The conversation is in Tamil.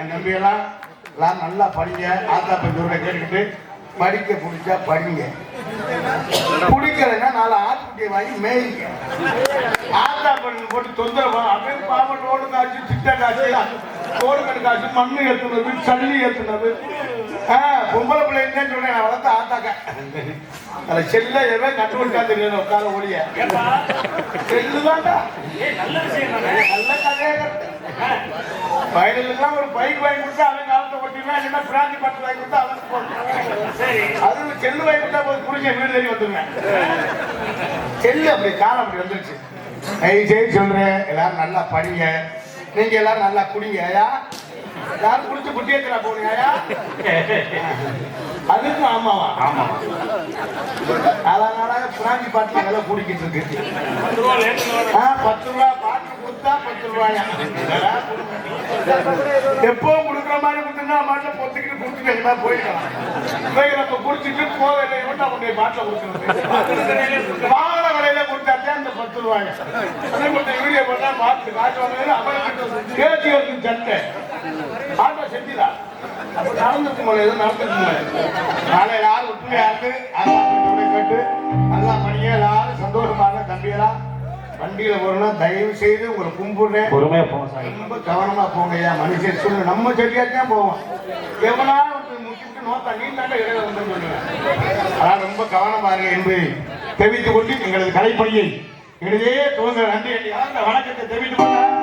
என் தம்பியெல்லாம் எல்லாம் நல்லா படிங்க. ஆத்தா பஞ்சூரை கேட்டுக்கிட்டு படிக்க பிடிச்சா படிங்க. பிடிக்கலைன்னா நாலு ஆட்டுக்குட்டியை வாங்கி மேய்ங்க. ஆத்தா பண்ணி போட்டு தொந்தரவு அப்படியே பாவம் ரோடு காய்ச்சி சிட்ட காய்ச்சி ரோடு காய்ச்சி காசு மண்ணு ஏத்துனது சல்லி ஏத்துனது. பொம்பளை பிள்ளைங்க சொல்றேன். நான் வளர்த்த ஆத்தாக்க. அதில் செல்ல எவ்வளோ கட்டுப்படுத்தா தெரியாது உட்கார ஒழிய செல்லு தான்டா நல்ல விஷயம் நல்ல பையனுக்குலாம் ஒரு பைக் வாங்கி கொடுத்தா அவன் காலத்தை ஓட்டிடுவான் இல்லைன்னா பிராந்தி பாட்டு வாங்கி கொடுத்தா அவனுக்கு போட்டுருவான் சரி. அது செல்லு வாங்கி கொடுத்தா போது புரிஞ்ச வீடு தேடி வந்துருவேன் செல்லு அப்படி காலம் அப்படி வந்துருச்சு. தயவு செய்து சொல்றேன் எல்லாரும் நல்லா படிங்க. நீங்க எல்லாரும் நல்லா குடிங்க ஐயா. யாரும் குடிச்சு குட்டி ஏத்துறா போனீங்க ஐயா. அதுக்கும் ஆமாவா? ஆமா. அதனால பிராந்தி பாட்டு விலை கூடிக்கிட்டு இருக்கு. பத்து ரூபா கொடுத்தா பத்து ரூபாயா? எப்பவும் கொடுக்குற மாதிரி கொடுத்தா மாட்டில் பொத்துக்கிட்டு கொடுத்துட்டு எங்கன்னா போயிடலாம். இவங்க நம்ம குடிச்சிட்டு போகலை மட்டும் அவங்க பாட்டில் கொடுத்துருவோம் வாகன விலையில கொடுத்தாச்சே அந்த பத்து ரூபாய். அதே கொஞ்சம் வீடியோ பண்ணா மாட்டு காசு வாங்க அவனுக்கு கேட்டு வந்து சட்டை மாட்டை செஞ்சிடா அப்ப நடந்துக்கு மேலே எதுவும் நடந்துக்கு மேலே நாளை யாரும் ஒற்றுமையா இருந்து வண்டியில வரணும் தயவு செய்து உங்களை கும்பிடுறேன். பொறுமையா போங்க சாமி. ரொம்ப கவனமா போங்க ஐயா. மனுஷன் சொல்லு. நம்ம சரியா தான் போவோம் முக்கிட்டு நோத்தா நீ தாண்ட இடையில வந்து சொல்லுங்க அதான் ரொம்ப கவனமா இருங்க என்பதை தெரிவித்துக் கொண்டு எங்களது கலைப்பணியை இடையே துவங்க நன்றி வணக்கத்தை தெரிவித்துக் கொள்ள